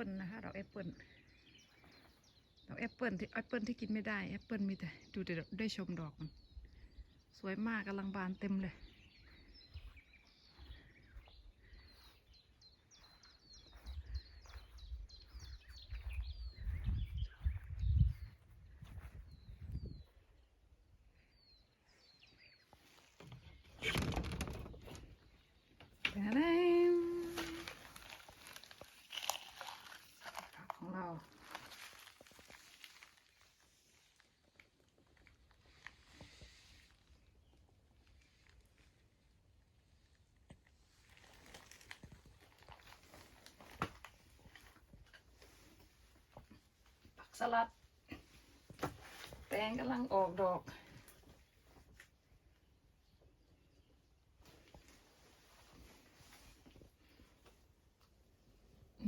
ปิลนะคะดอกแอปเปิลดอกแอปเปิลที่แอปเปิลที่กินไม่ได้แอปเปิลมีแต่ดูแต่ได้ชมดอกมันสวยมากกำลังบานเต็มเลย แดงผักของเรา ผัก สลัด แตงกำลังออกดอก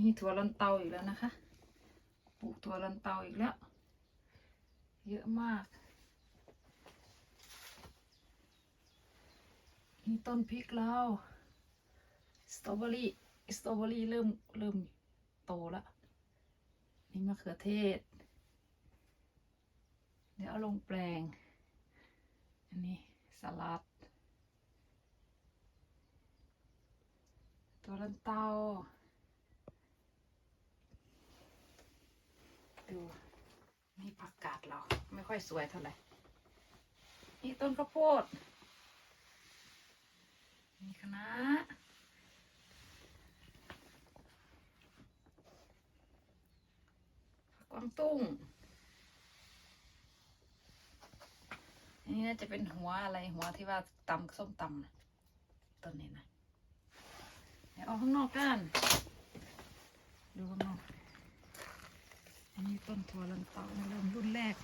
มีถั่วลันเตาอีกแล้วนะคะ ปลูกถั่วลันเตาอีกแล้ว เยอะมาก นี่ต้นพริกเรา สตรอเบอรี่ สตรอเบอรี่เริ่มเริ่มโตแล้ว นี่มะเขือเทศ เดี๋ยวเอาลงแปลง อันนี้สลัด ตัวลันเตาดูนี่ผักกาดเรา ไม่ค่อยสวยเท่าไหร่ นี่ต้นข้าวโพด นี่คะน้าผักกวางตุ้ง นนี้น่าจะเป็นหัวอะไรหัวที่ว่าตำส้มตำนะต้นนี้นะเดี๋ยวเอาข้างนอกกัน ดูข้างนอก อันนี้ต้นถั่วลันเตาเริ่มรุ่นแรก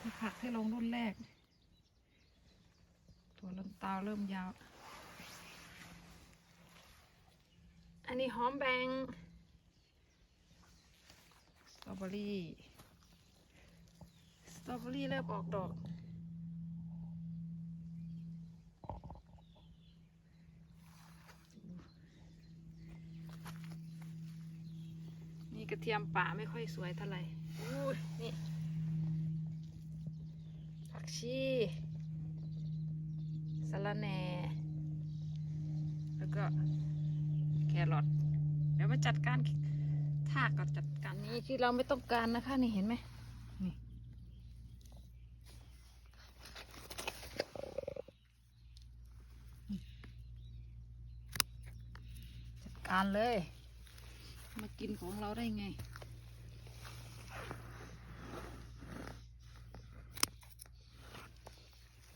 มีผักให้ลงรุ่นแรก ถั่วลันเตาเริ่มยาว อันนี้หอมแบงสตรอเบอรี่ สตรอเบอรี่เริ่มออกดอก ระเทียมป่าไม่ค่อยสวยเท่าไหร่อู้ยนี่ผักชีสะระแหน่แล้วก็แครอทเดี๋ยวมาจัดการทากก่อนจัดการนี้ที่เราไม่ต้องการนะคะนี่เห็นไหมนี่จัดการเลย มากินของเราได้ไง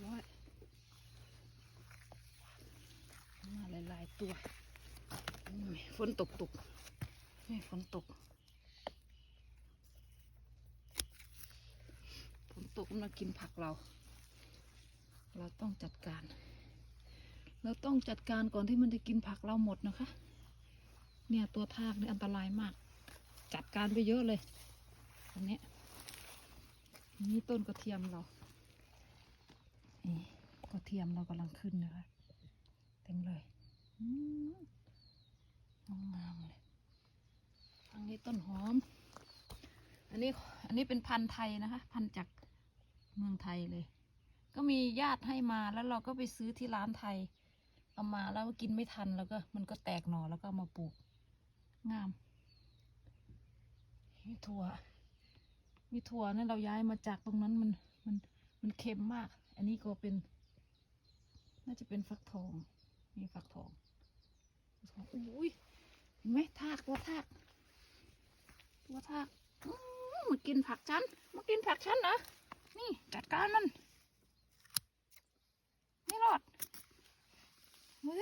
ร้อยมาหลายๆตัว ฝนตกตกนี่ฝนตก ฝนตกมากินผักเรา เราต้องจัดการ เราต้องจัดการก่อนที่มันจะกินผักเราหมดนะคะ เนี่ยตัวทากนี่อันตรายมาก จัดการไปเยอะเลยอันนี้นี่ต้นกระเทียมเรานี่กระเทียมเรากำลังขึ้นนะคะเต็มเลยอืมงามเลยอันนี้ต้นหอม อันนี้อันนี้เป็นพันธุ์ไทยนะคะ พันธุ์จากเมืองไทยเลย ก็มีญาติให้มาแล้วเราก็ไปซื้อที่ร้านไทย เอามาแล้วกินไม่ทันแล้วก็มันก็แตกหน่อแล้วก็มาปลูก งาม มีถั่ว มีถั่วนั่นเราย้ายมาจากตรงนั้นมันมันมันเค็มมาก อันนี้ก็เป็น น่าจะเป็นฟักทองนี่ฟักทองฟักทองอุ้ยเห็นไหมทากตัวทาก ตัวทากอื้อมากินผักฉันมากินผักฉันเหรอนี่จัดการมัน ไม่รอดดู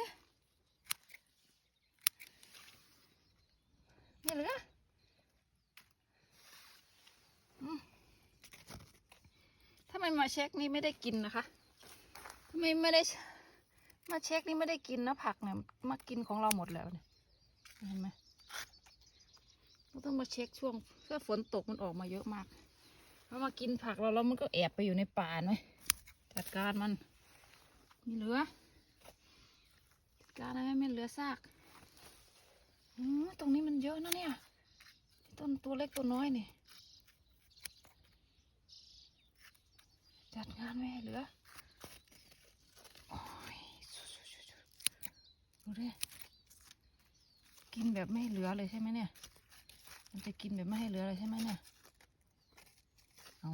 สินี่เหลือถ้าไม่มาเช็คนี่ไม่ได้กินนะคะทำไมไม่ได้มาเช็คนี่ไม่ได้กินนะผักเนี่ยมากินของเราหมดแล้วเนี่ยเห็นไหมต้องมาเช็คช่วงถ้าฝนตกมันออกมาเยอะมากพอมากินผักเราแล้วมันก็แอบไปอยู่ในป่าไหมจัดการมันนี่เหลือจัดการอะไรไม่เหลือซาก อืมตรงนี้มันเยอะนะเนี่ย ต้นตัวเล็กตัวน้อยนี่ จัดงานไม่ให้เหลือ โอ้ยดูดิ กินแบบไม่เหลือเลยใช่ไหมเนี่ย มันจะกินแบบไม่ให้เหลือเลยใช่ไหมเนี่ย เอา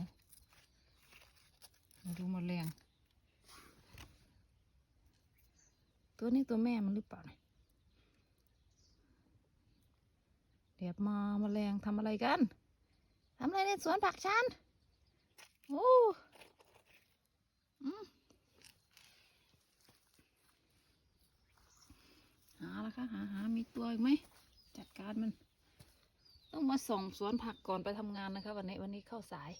มาดูแมลงตัวนี้ตัวแม่มันหรือเปล่าเนี่ยียวมาแมลงทำอะไรกันทำอะไรในสวนผักฉันโอ้มหาแล้วค่ะหาหามีตัวอีกไหมจัดการมัน ต้องมาส่องสวนผักก่อนไปทำงานนะคะ วันนี้วันนี้เข้าสาย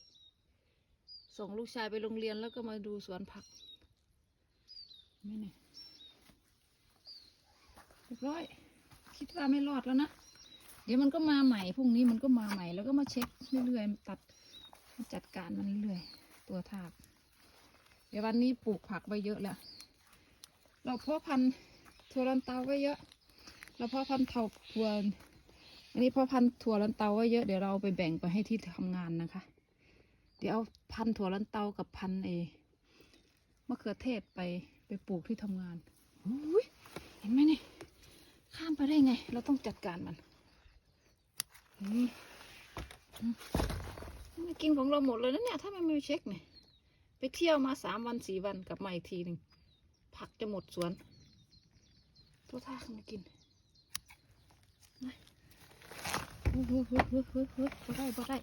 ส่งลูกชายไปโรงเรียนแล้วก็มาดูสวนผักไม่เนี่ยเรียบร้อย คิดว่าไม่รอดแล้วนะ เดี๋ยวมันก็มาใหม่พรุ่งนี้มันก็มาใหม่แล้วก็มาเช็คเรื่อยๆตัดจัดการมันเรื่อยๆตัวทาก เดี๋ยววันนี้ปลูกผักไว้เยอะแล้วเราเพาะพันธุ์ถั่วลันเตาไว้เยอะ เราเพาะพันธุ์เถาถั่วอันนี้เพาะพันธุ์ถั่วลันเตาไว้เยอะเดี๋ยวเราไปแบ่งไปให้ที่ทำงานนะคะ เดี๋ยวเอาพันธุ์ถั่วลันเตากับพันธุ์เอมะเขือเทศไปไปปลูกที่ทำงานอุ้ยเห็นไหมนี่ข้ามไปได้ไง เราต้องจัดการมัน กินของเราหมดเลยนะเนี่ยถ้ามันไม่เช็คเนี่ยไปเที่ยวมาสามวันสี่วันกลับมาอีกทีหนึ่งผักจะหมดสวนตัวท่าขึ้นมากินไปเฮ้ยเฮ้ยเฮ้ยเฮ้ยเฮ้ยเฮ้ยบ่ได้บ่ได้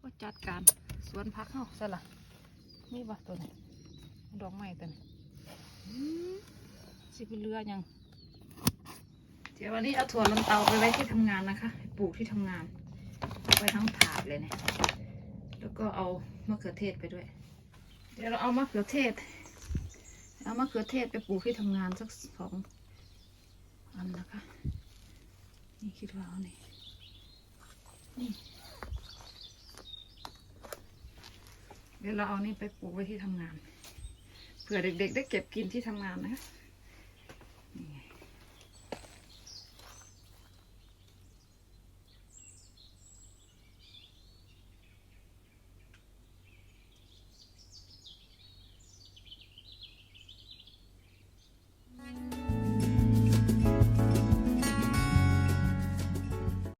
ก็จัดการสวนผักเฮาซะละนี่บ่ตัวนี้ดอกไม้ตัวนี้สิเป็นเรือยัง เดี๋ยววันนี้เอาถั่วลันเตาไปไว้ที่ทำงานนะคะ ปลูกที่ทำงานไปทั้งถาดเลยเนี่ย แล้วก็เอามะเขือเทศไปด้วย เดี๋ยวเราเอามะเขือเทศ เอามะเขือเทศไปปลูกที่ทำงานสักสองอันนะคะ นี่คิดว่าเอานี่นี่ เดี๋ยวเราเอานี่ไปปลูกไว้ที่ทำงาน เผื่อเด็กๆ ได้เก็บกินที่ทำงานนะคะ